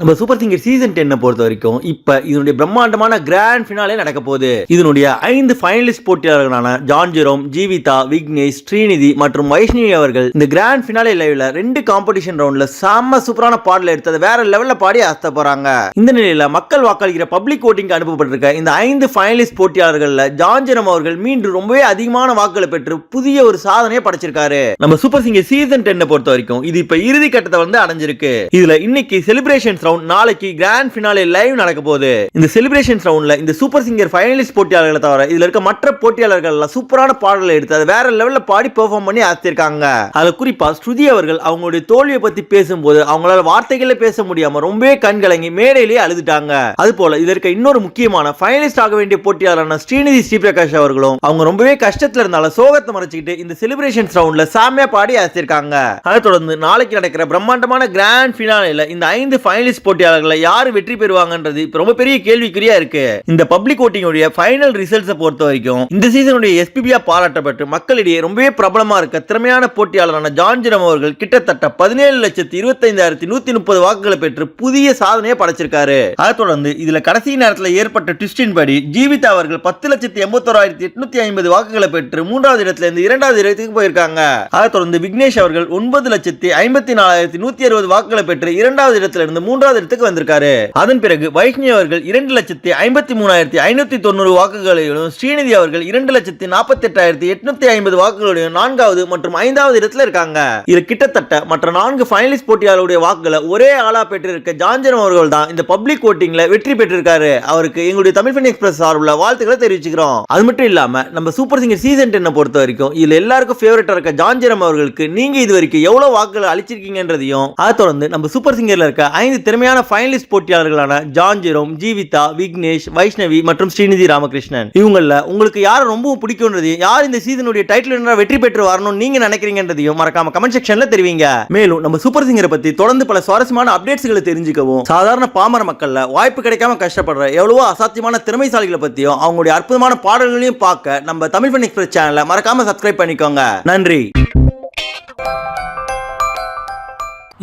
நம்ம super singer season டென்னை பொறுத்த வரைக்கும் இப்போ இதனுடைய பிரம்மாண்டமான கிராண்ட் ஃபினாலே நடக்க போகுது. இதனுடைய ஐந்து ஃபைனலிஸ்ட் போட்டியாளர்களான ஜான் ஜெரோம் ஜீவிதா விக்னேஷ் ஸ்ரீநிதி மற்றும் வைஷ்ணவி அவர்கள் இந்த கிராண்ட் ஃபினாலே லைவ்ல ரெண்டு காம்படிஷன் ரவுண்ட்ல செம்ம சூப்பரான பாடல எடுத்தது வேற லெவல்ல பாடி அசத்த போறாங்க. இந்த நிலையில மக்கள் வாக்களிக்கிற பப்ளிக் ஓட்டிங் அனுப்பப்பட்டிருக்க இந்த ஐந்து ஃபைனலிஸ்ட் போட்டியாளர்கள்ல ஜான் ஜெரோம் அவர்கள் மீண்டும் ரொம்பவே அதிகமான வாக்குகளை பெற்று புதிய ஒரு சாதனையை படைச்சிருக்காரு. நம்ம சூப்பர் சிங்கர் சீசன் டென்னை பொறுத்த வரைக்கும் இது இப்ப இறுதி கட்டத்தை வந்து அடைஞ்சிருக்கு. இதுல இன்னைக்கு செலிப்ரேஷன்ஸ் ரவுண்ட் நாளைக்கு கிராண்ட் ஃபினாலே லைவ் நடக்க போகுது. இந்த செலிப்ரேஷன்ஸ் ரவுண்ட்ல இந்த சூப்பர் சிங்கர் ஃபைனலிஸ்ட் போட்டியாளர்களை தவிர இதுல இருக்க மற்ற போட்டியாளர்கள் எல்லாம் சூப்பரான பாடலை எடுத்து அதை வேற லெவல்ல பாடி பெர்ஃபார்ம் பண்ணி ஆத்திருக்காங்க அதுல குறிப்பா ஸ்ருதி அவர்கள் அவங்களுடைய தோல்வியை பத்தி பேசும்போது அவங்களால வார்த்தைகளே பேச முடியாம ரொம்பவே கண் கலங்கி மேடையிலேயே அழுதுட்டாங்க. அது போல இதுல இருக்க இன்னொரு முக்கியமான ஃபைனலிஸ்ட் ஆக வேண்டிய போட்டியாளரான ஸ்ரீநிதி ஸ்ரீபிரகாஷ் அவர்களும் அவங்க ரொம்பவே கஷ்டத்துல இருந்தாலும் சோகத்தை மறைச்சிக்கிட்டு இந்த செலிப்ரேஷன்ஸ் ரவுண்ட்ல சாமியா பாடி ஆசிருக்காங்க அதை தொடர்ந்து நாளைக்கு நடக்கிற பிரம்மாண்டமான கிராண்ட் ஃபினாலில இந்த ஐந்து ஃபைனலிஸ்ட் போட்டியாளர்களை யாரு வெற்றி பெறுவாங்கன்றது இப்போ ரொம்ப பெரிய கேள்விக்குறியா இருக்கு. இந்த பப்ளிக் ஓட்டிங்குடைய ஃபைனல் ரிசல்ட்ஸை பொறுத்த வரைக்கும் இந்த சீசனுடைய எஸ்பிபியா பாராட்டப்பட்டு மக்களிடையே ரொம்பவே பிரபலமா இருக்க திறமையான போட்டியாளரான ஜான்ஜிரம் அவர்கள் கிட்டத்தட்ட பதினேழு லட்சத்தி இருபத்தைந்தாயிரத்தி நூத்தி முப்பது வாக்குகளை பெற்று புதிய சாதனையை படைச்சிருக்காரு. அதை தொடர்ந்து இதுல கடைசி நேரத்தில் ஏற்பட்ட ட்விஸ்டின் படி ஜீவிதா அவர்கள் பத்து லட்சத்தி எண்பத்தோராயிரத்தி எட்நூத்தி ஐம்பது வாக்குகளை பெற்று மூன்றாவது இடத்துல இருந்து இரண்டாவது இடத்துக்கு போயிருக்காங்க. அதை தொடர்ந்து விக்னேஷ் அவர்கள் ஒன்பது லட்சத்தி ஐம்பத்தி நாலாயிரத்தி நூத்தி அறுபது வாக்குகளை பெற்று இரண்டாவது இடத்துல இருந்து மூன்றாவது இடத்துக்கு வந்திருக்காரு. அதன் பிறகு வைஷ்ணவி அவர்கள் இரண்டு லட்சத்தி ஐம்பத்தி மூணாயிரத்தி ஐநூத்தி தொண்ணூறு வாக்குகளையும் ஸ்ரீநிதி அவர்கள் இரண்டு லட்சத்தி நாற்பத்தி எட்டாயிரத்தி எட்நூத்தி ஐம்பது வாக்குகளையும் நான்காவது மற்றும் ஐந்தாவது இடத்துல இருக்காங்க. இது கிட்டத்தட்ட மற்ற நான்கு ஃபைனலிஸ்ட் போட்டியாளருடைய வாக்குகளை ஒரே ஆளா பெற்றிருக்க ஜான்ஜன் அவர்கள் தான் இந்த பப்ளிக் ஓட்டிங்ல வெற்றி பெற்றிருக்காரு. அவருக்கு எங்களுடைய தமிழ் ஃபன் எக்ஸ்பிரஸ் சார்பில் வாழ்த்துக்களை தெரிவிச்சுக்கிறோம். அது மட்டும் இல்லாம நம்ம சூப்பர் சிங்கர் சீசன் டென்னை பொறுத்த வரைக்கும் இதுல எல்லாருக்கும் ஃபேவரட்டா இருக்க ஜான்ஜரம் அவர்களுக்கு நீங்க இது வரைக்கும் எவ்வளவு வாக்குகளை அழிச்சிருக்கீங்கன்றதையும் அதை தொடர்ந்து நம்ம சூப்பர் சிங்கர்ல இருக்க ஐந்து திறமையான ஃபைனலிஸ்ட் போட்டியாளர்களான ஜான் ஜெரோம் ஜீவிதா விக்னேஷ் வைஷ்ணவி மற்றும் ஸ்ரீநிதி ராமகிருஷ்ணன். இவங்கள உங்களுக்கு யாரை ரொம்பவும் பிடிக்கும்ன்றதையும் யார் இந்த சீசனுடைய டைட்டில் என்ன வெற்றி பெற்று வரணும்னு நீங்க நினைக்கிறீங்கன்றதையும் மறக்காம கமெண்ட் செக்ஷன்ல தெரிவிங்க. மேலும் நம்ம சூப்பர் சிங்கரை பத்தி தொடர்ந்து பல சுவாரஸ்யமான அப்டேட்ஸ்களை தெரிஞ்சுக்கவும் சாதாரண பாமர மக்கள்ல வாய்ப்பு கிடைக்காம கஷ்டப்படுற எவ்வளவோ அசாத்தியமான திறமைசாலிகளை பத்தியும் அவங்களுடைய அற்புதமான பாடல்களையும் பார்க்க நம்ம தமிழ் ஃபன் எக்ஸ்பிரஸ் சேனலை மறக்காம சப்ஸ்கிரைப் பண்ணிக்கோங்க. நன்றி.